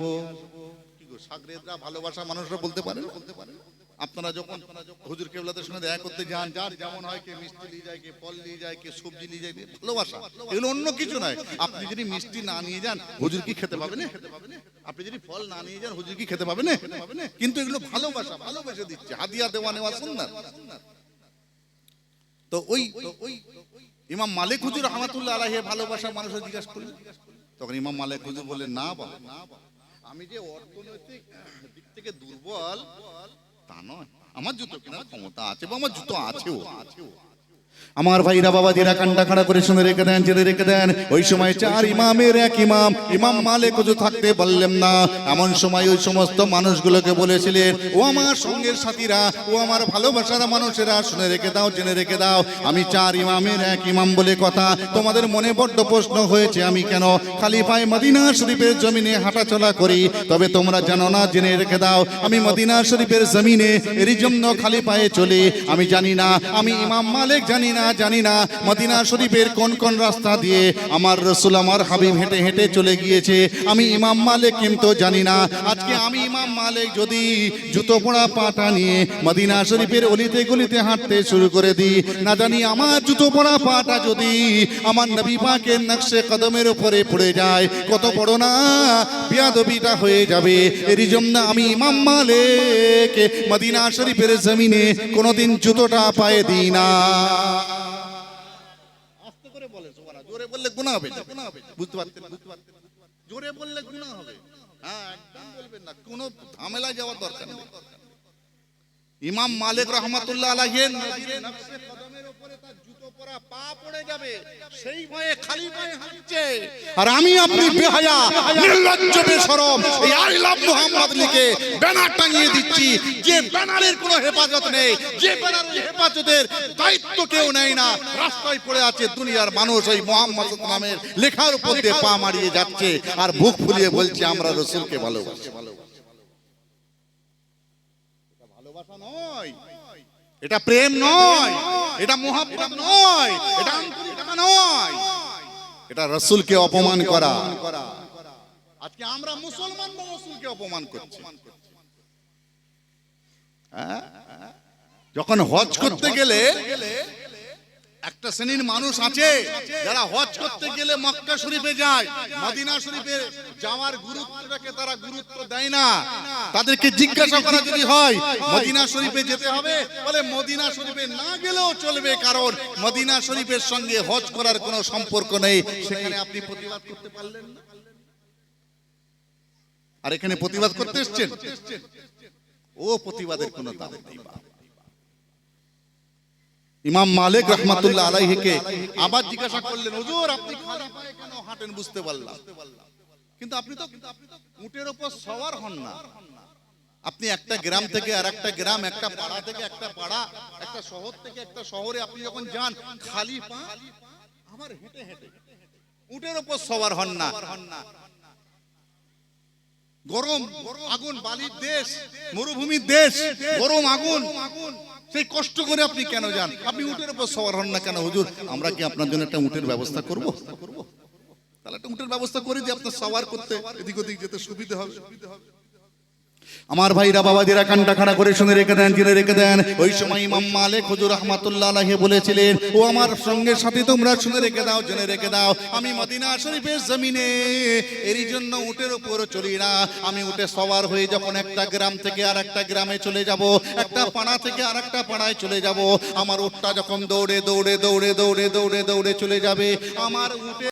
গো সাগরেদরা ভালোবাসা মানুষরা বলতে পারে বলতে পারে আপনারা যখন হুজুর কেবলাদের সঙ্গে দেখা করতে যান যার যেমন হয় কে মিষ্টি নিয়ে যায় কে ফল নিয়ে যায় কে সবজি নিয়ে যায় ভালোবাসা। এগুলো অন্য কিছু নয়। আপনি যদি মিষ্টি না নিয়ে যান হুজুর কি খেতে পাবেন? আপনি যদি ফল না নিয়ে যান হুজুর কি খেতে পাবেন? কিন্তু এগুলো ভালোবাসা ভালোবেসে দিচ্ছে। হাদিয়া দেওয়া নেওয়া সুন্দর তো ওই ওই ইমাম মালিক হুজুর রহমাতুল্লাহ আলাইহি ভালোবাসা মানুষের জিজ্ঞাসা করলেন। তখন ইমাম মালিক হুজুর বললেন না বাবা না বাবা, আমি যে অর্থনৈতিক দিক থেকে দুর্বল, তা নয়। আমার জুতো কেনার ক্ষমতা আছে বা আমার জুতো আছেও। আছেও আমার ভাইরা বাবাজিরা কান্ডা খাড়া করে শুনে রেখে দেন জেনে রেখে দেন। ওই সময় চার ইমামের এক ইমাম ইমাম মালিক হুজুর থাকতে পারলেন না। এমন সময় ওই সমস্ত মানুষগুলোকে বলেছিলেন, ও আমার সঙ্গের সাথীরা, ও আমার ভালোবাসার মানুষেরা, শুনে রেখে দাও জেনে রেখে দাও। আমি চার ইমামের এক ইমাম বলে কথা, তোমাদের মনে বড্ড প্রশ্ন হয়েছে, আমি কেন খালিফায় মদিনা শরীফের জমিনে হাঁটাচলা করি? তবে তোমরা জানো না, জেনে রেখে দাও, আমি মদিনা শরীফের জমিনে এরই জন্য খালি পায়ে চলি। আমি জানি না, আমি ইমাম মালিক জানি না জানি না মদিনা শরীফের কোন কোন রাস্তা দিয়ে আমার রসুল, আমার হাবিব হেঁটে হেঁটে চলে গিয়েছে, আমি ইমাম মালিক কিন্তু জানি না আজকে আমি ইমাম মালিক যদি জুতো পড়া, পাটা নিয়ে মদিনা শরীফের অলিতে গলিতে হাঁটতে শুরু করে দিই, না জানি আমার জুতো পড়া, পাটা যদি আমার নবী পাকের নকশে কদমের উপরে পড়ে যায়, কত বড় না বিয়াদবিটা হয়ে যাবে। এরই জন্য আমি ইমাম মালিক মদিনা শরীফের জমিনে কোনোদিন জুতোটা পায়ে দিই না। হবে বুঝতে জোরে বললে হবে। হ্যাঁ একদম বলবেন না। কোনো ঝামেলা যাওয়ার দরকার নেই। ইমাম মালিক রহমাতুল্লাহ আলাইহির নবীর নকশে কদমের উপরে তার জুতো পরা পা পড়ে যাবে সেই ভয়ে খালি পায়ে হাঁটছে। আর আমি আপনি বেহায়া নির্লজ্জ বেশরম এই আই লাভ মুহাম্মদ লিখে ব্যানার টাঙিয়ে দিচ্ছি। যে ব্যানারের কোনো হেফাজত নেই যে ব্যানারের হেফাজতের দায়িত্ব কেউ নেয় না। রাস্তায় পড়ে আছে দুনিয়ার মানুষ ওই মোহাম্মদ নামের লেখার উপর দিয়ে পা মারিয়ে যাচ্ছে। আর বুক ফুলিয়ে বলছে আমরা রসুলকে ভালোবাসি ভালোবাসা। এটা প্রেম নয়। এটা মোহাব্বত নয়। এটা আন্তরিকতা নয়। এটা রসুলকে অপমান করা। আজকে আমরা মুসলমান রসুলকে অপমান করছি। হ্যাঁ? যখন হজ করতে গেলে একটা শ্রেণির মানুষ আছে, যারা হজ করতে গেলে মক্কা শরীফে যায়, মদিনা শরীফে যাওয়ার গুরুত্বটাকে তারা গুরুত্ব দেয় না। তাদেরকে জিজ্ঞাসা করা যদি হয়, মদিনা শরীফে যেতে হবে? বলে, মদিনা শরীফে না গেলেও চলবে কারণ মদিনা শরীফের সঙ্গে হজ করার কোনো সম্পর্ক নেই। সেখানে আপনি প্রতিবাদ করতে পারলেন না। আর এখানে প্রতিবাদ করতে এসছেন? ও প্রতিবাদের কোনো দাম নেই ইমাম মালিক রহমাতুল্লাহ আলাইহিকে আবার জিজ্ঞাসা করলেন, হুজুর, আপনি খালি পায়ে কেন হাঁটেন? বুঝতে পারলাম। কিন্তু আপনি তো উটের ওপর সওয়ার হন না। আপনি একটা গ্রাম থেকে আর একটা গ্রাম, একটা পাড়া থেকে একটা পাড়া, একটা শহর থেকে একটা শহরে আপনি যখন যান, খালি পা আবার হেঁটে হেঁটে। উটের ওপর সওয়ার হন না। গরম, আগুন, বালির দেশ, মরুভূমির দেশ, গরম আগুন, সেই কষ্ট করে আপনি কেন যান? আপনি উটের উপর সওয়ার হন না কেন? হুজুর, আমরা কি আপনার জন্য একটা উটের ব্যবস্থা করব? একটা উটের ব্যবস্থা করে দিয়ে আপনার সওয়ার করতে এদিক ওদিক যেতে সুবিধা হবে। আমার ভাইরা বাবাজিরা কান্টা খাড়া করে শুনে রেখে দেন, জেনে রেখে দেন। ওই সময় ইমাম মালিক হুজুর রহমাতুল্লাহ আলাইহি বলেছিলেন, ও আমার সঙ্গে সাথে, তোমরা শুনে রেখে দাও, জেনে রেখে দাও, আমি মদিনা শরীফের জমিনে এরই জন্য উটের উপর চলি না। আমি উঠে সওয়ার হয়ে যখন একটা গ্রাম থেকে আর একটা গ্রামে চলে যাব, একটা পাড়া থেকে আর একটা পাড়ায় চলে যাব, আমার উটটা যখন দৌড়ে দৌড়ে দৌড়ে দৌড়ে দৌড়ে দৌড়ে চলে যাবে, আমার উটের